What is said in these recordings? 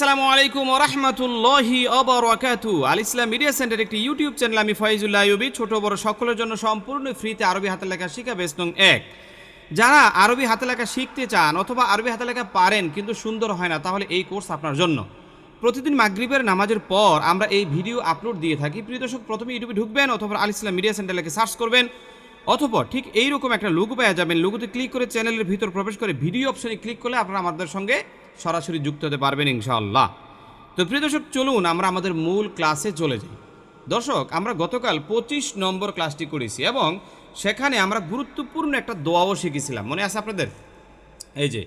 আসসালামু আলাইকুম ওরহমতুল্লাহি অবরাকাতু আল ইসলাম মিডিয়া সেন্টার একটি ইউটিউব চ্যানেল, আমি ফয়জুল্লাহ ইউবি ছোট, বড় সকলের জন্য সম্পূর্ণ ফ্রিতে আরবি হাতে লেখা শিখা বেশ নং এক। যারা আরবি হাতে লেখা শিখতে চান অথবা আরবি হাতে লেখা পারেন কিন্তু সুন্দর হয় না, তাহলে এই কোর্স আপনার জন্য। প্রতিদিন মাগরিবের নামাজের পর আমরা এই ভিডিও আপলোড দিয়ে থাকি। প্রিয় দর্শক, প্রথমে ইউটিউবে ঢুকবেন অথবা আল ইসলাম মিডিয়া সেন্টার লেখে সার্চ করবেন। অথবা ঠিক এইরকম একটা লোগো পেয়ে যাবেন। লোগোতে ক্লিক করে চ্যানেলের ভিতর প্রবেশ করে ভিডিও অপশনে ক্লিক করলে আপনারা আমাদের সঙ্গে সরাসরি যুক্ত হতে পারবেন ইনশাআল্লাহ। তো প্রিয় দর্শক, চলুন আমরা আমাদের মূল ক্লাসে চলে যাই। দর্শক, আমরা গতকাল পঁচিশ নম্বর ক্লাসটি করেছি এবং সেখানে আমরা গুরুত্বপূর্ণ একটা দোয়াও শিখেছিলাম। মনে আছে আপনাদের? এই যে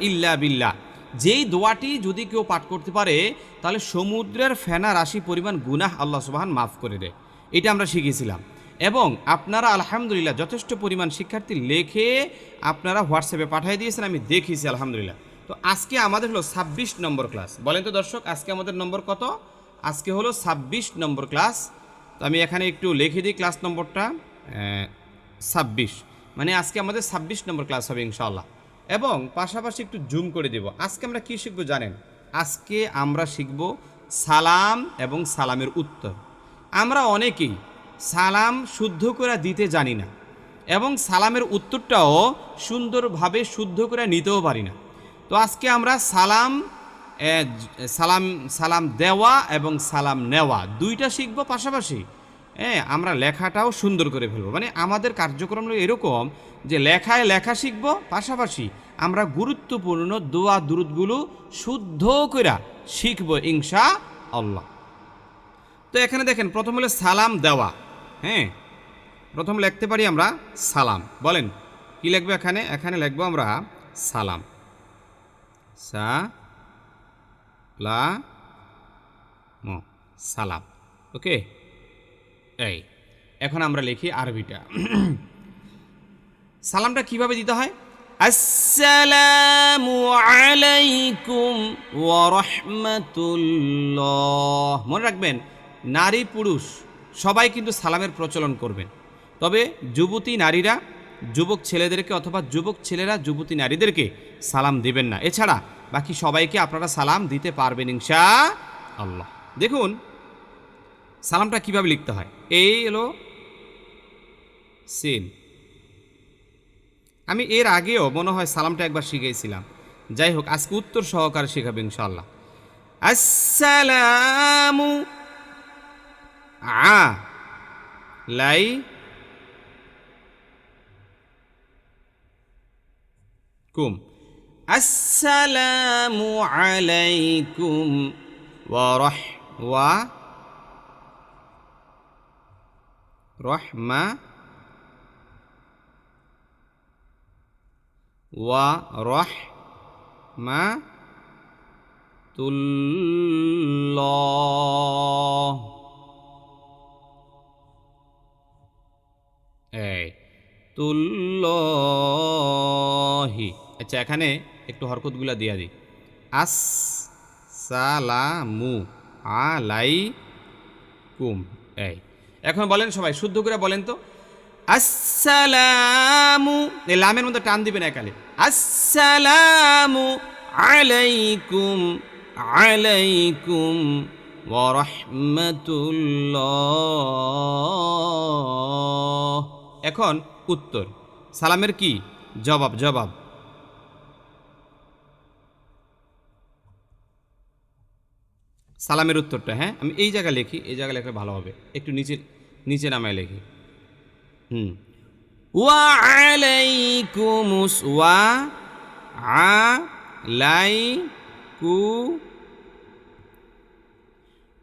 ইল্লা যেই দোয়াটি যদি কেউ পাঠ করতে পারে, তাহলে সমুদ্রের ফেনা রাশি পরিমাণ গুনাহ আল্লাহ সুবহান মাফ করে দেয়। এটা আমরা শিখেছিলাম। এবং আপনারা আলহামদুলিল্লাহ যথেষ্ট পরিমাণ শিক্ষার্থী লেখে আপনারা হোয়াটসঅ্যাপে পাঠিয়ে দিয়েছেন, আমি দেখেছি, আলহামদুলিল্লাহ। তো আজকে আমাদের হলো ছাব্বিশ নম্বর ক্লাস। বলেন তো দর্শক, আজকে আমাদের নম্বর কত? আজকে হলো ছাব্বিশ নম্বর ক্লাস। তো আমি এখানে একটু লিখে দিই ক্লাস নম্বরটা। ছাব্বিশ। মানে আজকে আমাদের ছাব্বিশ নম্বর ক্লাস হবে ইনশাল্লাহ এবং পাশাপাশি একটু জুম করে দেব। আজকে আমরা কি শিখব জানেন? আজকে আমরা শিখব সালাম এবং সালামের উত্তর। আমরা অনেকেই সালাম শুদ্ধ করে দিতে জানি না এবং সালামের উত্তরটাও সুন্দরভাবে শুদ্ধ করে নিতেও পারি না। তো আজকে আমরা সালাম সালাম সালাম দেওয়া এবং সালাম নেওয়া দুইটা শিখব পাশাপাশি। হ্যাঁ আমরা লেখাটাও সুন্দর করে ফেলব। মানে আমাদের কার্যক্রম এরকম যে লেখায় লেখা শিখব, পাশাপাশি আমরা গুরুত্বপূর্ণ দোয়া দুরুদগুলো শুদ্ধ করে শিখব ইনশা আল্লাহ তো এখানে দেখেন, প্রথম হলো সালাম দেওয়া। হ্যাঁ প্রথম লিখতে পারি আমরা সালাম। বলেন, কি লিখব এখানে? এখানে লিখব আমরা সালাম। সা, লা, ম, সালাম। ওকে? এই, এখন আমরা লিখি আরবিটা। সালামটা কীভাবে দিতে হয়? আসসালামু আলাইকুম ওয়া রাহমাতুল্লাহ। মনে রাখবেন, নারী পুরুষ সবাই কিন্তু সালামের প্রচলন করবেন। তবে যুবতী নারীরা, যুবক ছেলেদেরকে অথবা যুবক ছেলেরা যুবতী নারীদেরকে সালাম দিবেন না। এছাড়া বাকি সবাইকে আপনারা সালাম দিতে পারবেন ইনশা আল্লাহ দেখুন, সালামটা কীভাবে লিখতে হয়? এই হলো সিন। আমি এর আগেও মনে হয় সালামটা একবার শিখেছিলাম। যাই হোক, আজকে উত্তর সহকারে শেখাবে ইনশাল্লাহ আসসালামু আ লাই কুম আসসালামু আলাইকুম ওয়া রহ ওয়া রহমা ওয়া তুল্লাহি আচ্ছা এখানে একটু হরকতগুলা দিয়া দিই। আস সালামু আলাই কুম এই, এখন বলেন সবাই, শুদ্ধ করে বলেন তো। আসসালামু, এই লামের মধ্যে টান দিবেন একালে। আসসালামু আলাইকুম আলাইকুম ওয়া রাহমাতুল্লাহ। এখন উত্তর। সালামের কি? জবাব জবাব। সালামের উত্তরটা হ্যাঁ? আমি এই জায়গায় লিখি, এই জায়গায় লেখলে ভালো হবে। একটু নিচে নিচে নামায় লিখি। হুম। ওয়া ওয়া আ লাই কু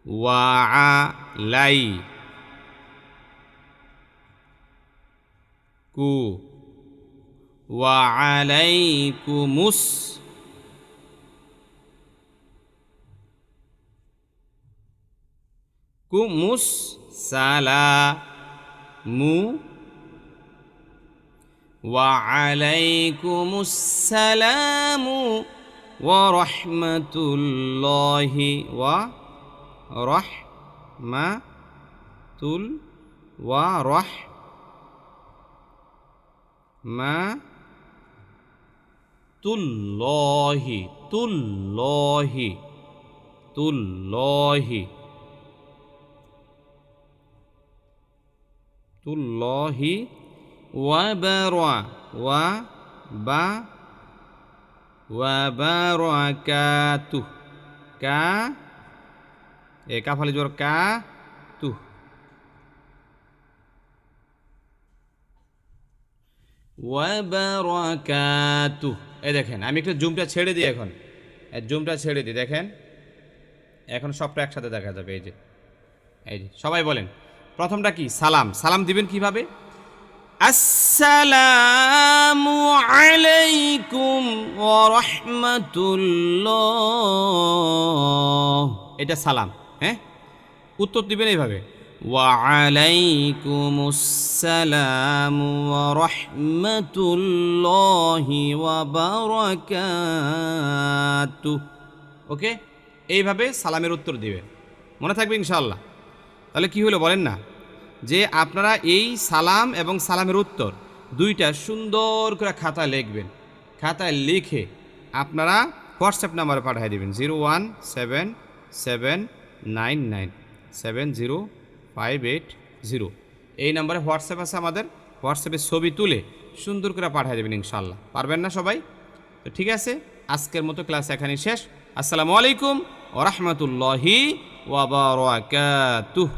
ওয়া আ লাই وعليكم الس كمس مو وعليكم السلام ورحمة الله ورحمة ورحمة ma? Tullahi tullahi tullahi tullahi wa bara wa ba wa barakatuh ka eh kafal jor ka e ওয়াবারাকাতু। এই দেখেন, আমি একটু জুমটা ছেড়ে দিই এখন। জুমটা ছেড়ে দিই, দেখেন। এখন সবটা একসাথে দেখা যাবে, এই যে। এই যে, সবাই বলেন। প্রথমটা কি? সালাম। সালাম দিবেন কীভাবে? আসসালামু আলাইকুম ওয়া রাহমাতুল্লাহ। এটা সালাম হ্যাঁ? উত্তর দিবেন এইভাবে। আলাইকুমুস-সালাম ওয়া রাহমাতুল্লাহি ওয়া বারাকাতুহু ওকে এইভাবে সালামের উত্তর দিবেন মনে থাকবে ইনশাআল্লাহ। তাহলে কি হলো বলেন না? যে আপনারা এই সালাম এবং সালামের উত্তর দুইটা সুন্দর করে খাতায় লিখবেন। খাতায় লিখে আপনারা হোয়াটসঅ্যাপ নাম্বারে পাঠিয়ে দেবেন। Zero one seven seven nine nine. Seven zero five eight zero এই নাম্বারে হোয়াটসঅ্যাপ আছে আমাদের। হোয়াটসঅ্যাপে ছবি তুলে সুন্দর করে পাঠিয়ে দেবেন ইনশাল্লাহ পারবেন না সবাই? তো ঠিক আছে, আজকের মতো ক্লাস এখানেই শেষ। আসসালামু আলাইকুম ওরহমতুল্লাহি ওয়াবারাকাতুহ